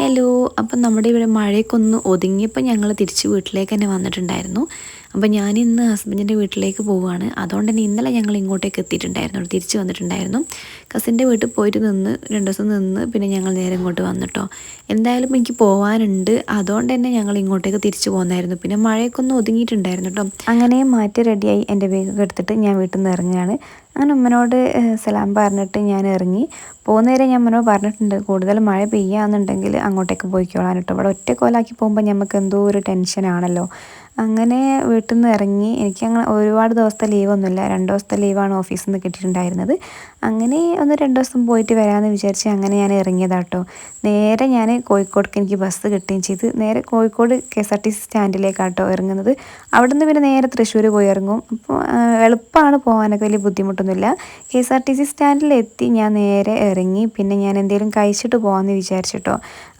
Hello അപ്പം നമ്മുടെ ഇവിടെ മഴയൊക്കെ ഒന്ന് ഒതുങ്ങിയപ്പോൾ ഞങ്ങൾ തിരിച്ച് വീട്ടിലേക്ക് തന്നെ വന്നിട്ടുണ്ടായിരുന്നു. അപ്പം ഞാൻ ഇന്ന് ഹസ്ബൻഡിന്റെ വീട്ടിലേക്ക് പോവുകയാണ് അതുകൊണ്ട് തന്നെ ഇന്നലെ ഞങ്ങൾ ഇങ്ങോട്ടേക്ക് എത്തിയിട്ടുണ്ടായിരുന്നു. തിരിച്ച് വന്നിട്ടുണ്ടായിരുന്നു. കസിന്റെ വീട്ടിൽ പോയിട്ട് നിന്ന് രണ്ട് ദിവസം നിന്ന് പിന്നെ ഞങ്ങൾ നേരെ ഇങ്ങോട്ട് വന്നിട്ടോ. എന്തായാലും എനിക്ക് പോകാനുണ്ട് അതുകൊണ്ട് തന്നെ ഞങ്ങൾ ഇങ്ങോട്ടേക്ക് തിരിച്ചു പോകുന്നായിരുന്നു പിന്നെ മഴയൊക്കെ ഒന്ന് ഒതുങ്ങിയിട്ടുണ്ടായിരുന്നു കേട്ടോ അങ്ങനെ മാറ്റി റെഡിയായി എന്റെ ബാഗൊക്കെ എടുത്തിട്ട് ഞാൻ വീട്ടിൽ നിന്ന് ഇറങ്ങുകയാണ് അങ്ങനെ ഉമ്മനോട് സലാം പറഞ്ഞിട്ട് ഞാൻ ഇറങ്ങി. പോകുന്ന നേരം ഞാൻ ഉമ്മനോട് പറഞ്ഞിട്ടുണ്ട് കൂടുതൽ മഴ പെയ്യാന്നുണ്ടെങ്കിൽ അങ്ങോട്ടേക്ക് പോയിക്കോളാൻ. കേട്ടോ ഇവിടെ ഒറ്റ കോലാക്കി പോകുമ്പോൾ നമുക്ക് എന്തോ ഒരു ടെൻഷനാണല്ലോ അങ്ങനെ വീട്ടിൽ നിന്ന് ഇറങ്ങി എനിക്ക് അങ്ങനെ ഒരുപാട് ദിവസത്തെ ലീവൊന്നുമില്ല. രണ്ട് ദിവസത്തെ ലീവാണ് ഓഫീസിൽ നിന്ന് കിട്ടിയിട്ടുണ്ടായിരുന്നത്. അങ്ങനെ ഒന്ന് രണ്ട് ദിവസം പോയിട്ട് വരാമെന്ന് വിചാരിച്ച് അങ്ങനെ ഞാൻ ഇറങ്ങിയതാട്ടോ. നേരെ ഞാൻ കോഴിക്കോടേക്ക് എനിക്ക് ബസ് കിട്ടുകയും ചെയ്ത്. നേരെ Kozhikode K S R T C സ്റ്റാൻഡിലേക്കാട്ടോ ഇറങ്ങുന്നത്. അവിടെ നിന്ന് പിന്നെ നേരെ തൃശ്ശൂർ പോയി ഇറങ്ങും. അപ്പോൾ എളുപ്പമാണ് പോകാനൊക്കെ വലിയ ബുദ്ധിമുട്ടൊന്നുമില്ല. K S R T C സ്റ്റാൻഡിലെത്തി ഞാൻ നേരെ ഇറങ്ങി. പിന്നെ ഞാൻ എന്തെങ്കിലും കഴിച്ചിട്ട് പോകാമെന്ന് വിചാരിച്ചിട്ടോ.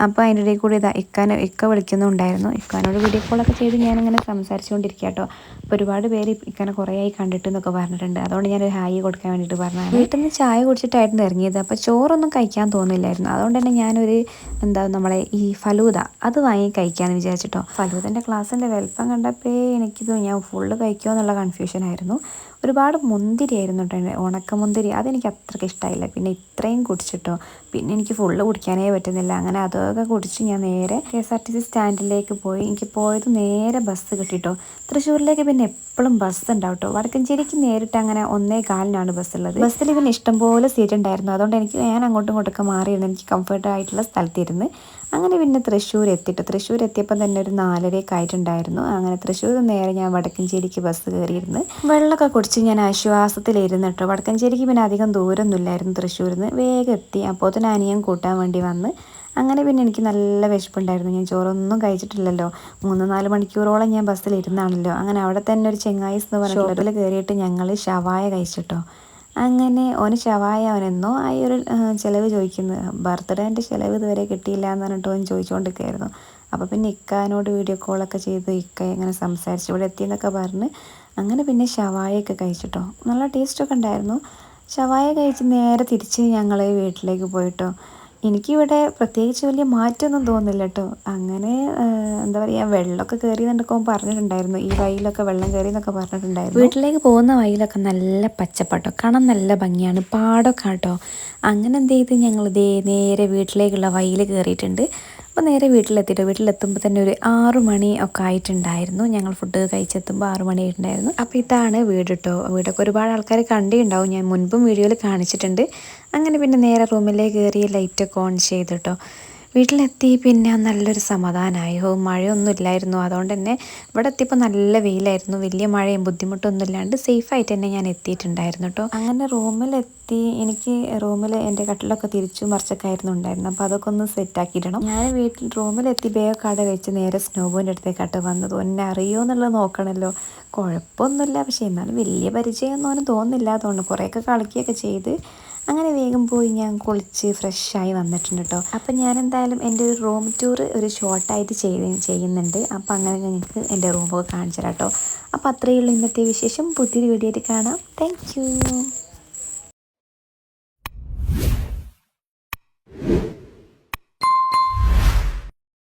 അപ്പോൾ അതിന്റെ ഇടയിൽ കൂടി ഇതാ ഇക്കാൻ ഇക്ക വിളിക്കുന്നുണ്ടായിരുന്നു. ഇക്കാനോട് വീഡിയോ കോളൊക്കെ ചെയ്ത് ഞാനിങ്ങനെ സംസാരിച്ചുകൊണ്ടിരിക്കുക കേട്ടോ അപ്പോൾ ഒരുപാട് പേര് ഇങ്ങനെ കുറേ ആയി കണ്ടിട്ട് എന്നൊക്കെ പറഞ്ഞിട്ടുണ്ട്. അതുകൊണ്ട് ഞാനൊരു ഹായ് കൊടുക്കാൻ വേണ്ടിയിട്ട് പറഞ്ഞാൽ വീട്ടിൽ നിന്ന് ചായ കുടിച്ചിട്ടായിരുന്നു ഇറങ്ങിയത്. അപ്പോൾ ചോറൊന്നും കഴിക്കാൻ തോന്നില്ലായിരുന്നു. അതുകൊണ്ട് തന്നെ ഞാനൊരു എന്താ നമ്മളെ ഈ ഫലൂദ അത് വാങ്ങി കഴിക്കാമെന്ന് വിചാരിച്ചിട്ടോ. ഫലൂദന്റെ ക്ലാസ്സിന്റെ വലിപ്പം കണ്ടപ്പോൾ എനിക്കിത് ഞാൻ ഫുള്ള് കഴിക്കുമോ എന്നുള്ള കൺഫ്യൂഷനായിരുന്നു ഒരുപാട് മുന്തിരി ആയിരുന്നു കേട്ടോ ഉണക്കമുന്തിരി അതെനിക്ക് അത്രയ്ക്ക് ഇഷ്ടമായില്ല പിന്നെ ഇത്രയും കുടിച്ചിട്ടോ? പിന്നെ എനിക്ക് ഫുള്ള് കുടിക്കാനേ പറ്റുന്നില്ല. അങ്ങനെ അതൊക്കെ കുടിച്ച് ഞാൻ നേരെ K S R T C സ്റ്റാൻഡിലേക്ക് പോയി. എനിക്ക് പോയത് നേരെ ബസ് കിട്ടിട്ടോ? തൃശ്ശൂരിലേക്ക് പിന്നെ എപ്പോഴും ബസ് ഉണ്ടാവും കേട്ടോ വടക്കഞ്ചേരിക്ക് നേരിട്ട് അങ്ങനെ ഒന്നേ കാലിനാണ് ബസ് ഉള്ളത്. ബസ്സിൽ പിന്നെ ഇഷ്ടംപോലെ സീറ്റ് ഉണ്ടായിരുന്നു. അതുകൊണ്ട് എനിക്ക് ഞാൻ അങ്ങോട്ടും ഇങ്ങോട്ടൊക്കെ മാറിയിരുന്നു. എനിക്ക് കംഫർട്ടായിട്ടുള്ള സ്ഥലത്തിരുന്ന്. അങ്ങനെ പിന്നെ തൃശ്ശൂർ എത്തിയിട്ട് തൃശ്ശൂർ എത്തിയപ്പോൾ തന്നെ ഒരു നാലരയൊക്കെ ആയിട്ടുണ്ടായിരുന്നു. അങ്ങനെ തൃശ്ശൂർ നേരെ ഞാൻ വടക്കഞ്ചേരിക്ക് ബസ് കയറിയിരുന്നു. വെള്ളമൊക്കെ കുടിച്ച് ഞാൻ ആശ്വാസത്തിലിരുന്ന് കേട്ടോ വടക്കഞ്ചേരിക്ക് പിന്നെ അധികം ദൂരമൊന്നുമില്ലായിരുന്നു തൃശ്ശൂരിൽ നിന്ന് വേഗം എത്തി. അപ്പോൾ തന്നെ അനിയൻ കൂട്ടാൻ വേണ്ടി വന്ന്. അങ്ങനെ പിന്നെ എനിക്ക് നല്ല വിശപ്പുണ്ടായിരുന്നു. ഞാൻ ചോറൊന്നും കഴിച്ചിട്ടില്ലല്ലോ. മൂന്ന് നാല് മണിക്കൂറോളം ഞാൻ ബസ്സിലിരുന്നാണല്ലോ. അങ്ങനെ അവിടെ തന്നെ ഒരു ചെങ്ങായിസ് എന്ന് പറഞ്ഞ ഷോപ്പിൽ കയറിയിട്ട് ഞങ്ങൾ ഷവായ കഴിച്ചിട്ടോ. അങ്ങനെ ഓന് ശവായ അവനെന്നോ ആ ഒരു ചിലവ് ചോദിക്കുന്നു. ബർത്ത്ഡേന്റെ ചിലവ് ഇതുവരെ കിട്ടിയില്ല എന്ന് പറഞ്ഞിട്ട് ഓൻ ചോദിച്ചുകൊണ്ടിരിക്കുകയായിരുന്നു അപ്പോൾ പിന്നെ ഇക്കാനോട് വീഡിയോ കോളൊക്കെ ചെയ്ത് ഇക്ക ഇങ്ങനെ സംസാരിച്ച്? ഇവിടെ എത്തിയെന്നൊക്കെ പറഞ്ഞ് അങ്ങനെ പിന്നെ ഷവായൊക്കെ കഴിച്ചിട്ടോ. നല്ല ടേസ്റ്റൊക്കെ ഉണ്ടായിരുന്നു. ശവായ കഴിച്ച് നേരെ തിരിച്ച് ഞങ്ങൾ വീട്ടിലേക്ക് പോയിട്ടോ. എനിക്കിവിടെ പ്രത്യേകിച്ച് വലിയ മാറ്റമൊന്നും തോന്നില്ല കേട്ടോ. അങ്ങനെ എന്താ പറയുക വെള്ളമൊക്കെ കയറി എന്നൊക്കെ പറഞ്ഞിട്ടുണ്ടായിരുന്നു. ഈ വയലൊക്കെ വെള്ളം കയറി എന്നൊക്കെ പറഞ്ഞിട്ടുണ്ടായിരുന്നു. വീട്ടിലേക്ക് പോകുന്ന വയലൊക്കെ നല്ല പച്ചപ്പാട്ടോ. കാണാൻ നല്ല ഭംഗിയാണ്. പാടൊക്കെ കേട്ടോ അങ്ങനെ എന്ത് ചെയ്ത് ഞങ്ങൾ ഇതേ നേരെ വീട്ടിലേക്കുള്ള വയൽ കയറിയിട്ടുണ്ട് അപ്പോൾ നേരെ വീട്ടിലെത്തിയിട്ട് വീട്ടിലെത്തുമ്പോൾ തന്നെ ഒരു ആറു മണി ഒക്കെ ആയിട്ടുണ്ടായിരുന്നു. ഞങ്ങൾ ഫുഡ് കഴിച്ചെത്തുമ്പോൾ ആറു മണി ആയിട്ടുണ്ടായിരുന്നു. അപ്പോൾ ഇതാണ് വീട് കേട്ടോ വീടൊക്കെ ഒരുപാട് ആൾക്കാർ കണ്ടിട്ടുണ്ടാവും. ഞാൻ മുൻപും വീഡിയോയിൽ കാണിച്ചിട്ടുണ്ട്. അങ്ങനെ പിന്നെ നേരെ റൂമിലേക്ക് കയറി ലൈറ്റൊക്കെ ഓൺ ചെയ്തിട്ടോ വീട്ടിലെത്തി പിന്നെ നല്ലൊരു സമാധാനമായി ഹോ മഴയൊന്നും ഇല്ലായിരുന്നു അതുകൊണ്ട് തന്നെ ഇവിടെ എത്തിയപ്പോൾ നല്ല വെയിലായിരുന്നു. വലിയ മഴയും ബുദ്ധിമുട്ടൊന്നും ഇല്ലാണ്ട് സേഫായിട്ട് തന്നെ ഞാൻ എത്തിയിട്ടുണ്ടായിരുന്നു കേട്ടോ. അങ്ങനെ റൂമിലെത്തി. എനിക്ക് റൂമിൽ എന്റെ കട്ടിലൊക്കെ തിരിച്ചു മറിച്ചൊക്കെ ആയിരുന്നു ഉണ്ടായിരുന്നു അപ്പോൾ അതൊക്കെ ഒന്ന് സെറ്റാക്കിയിടണം. ഞാൻ വീട്ടിൽ റൂമിലെത്തി ബേഗൊക്കെ കട കഴിച്ച് നേരെ സ്നോബോന്റെ അടുത്തേക്കാട്ട് വന്നത്. ഒന്നെ അറിയോ എന്നുള്ളത് നോക്കണമല്ലോ. കുഴപ്പമൊന്നുമില്ല. പക്ഷേ എന്നാലും വലിയ പരിചയമൊന്നും അവന് തോന്നുന്നില്ല. അതുകൊണ്ട് കുറേയൊക്കെ കളിക്കുകയൊക്കെ ചെയ്ത് അങ്ങനെ വേഗം പോയി ഞാൻ കുളിച്ച് ഫ്രഷായി വന്നിട്ടുണ്ട് കേട്ടോ അപ്പം ഞാൻ എന്തായാലും എന്റെ ഒരു റൂം ടൂർ ഒരു ഷോർട്ടായിട്ട് ചെയ്ത് ചെയ്യുന്നുണ്ട്. അപ്പം അങ്ങനെ നിങ്ങൾക്ക് എന്റെ റൂമൊക്കെ കാണിച്ചു തരാം കേട്ടോ അപ്പോൾ അത്രയേ ഉള്ളൂ ഇന്നത്തെ വിശേഷം. പുതിയൊരു വീഡിയോ ആയിട്ട് കാണാം താങ്ക്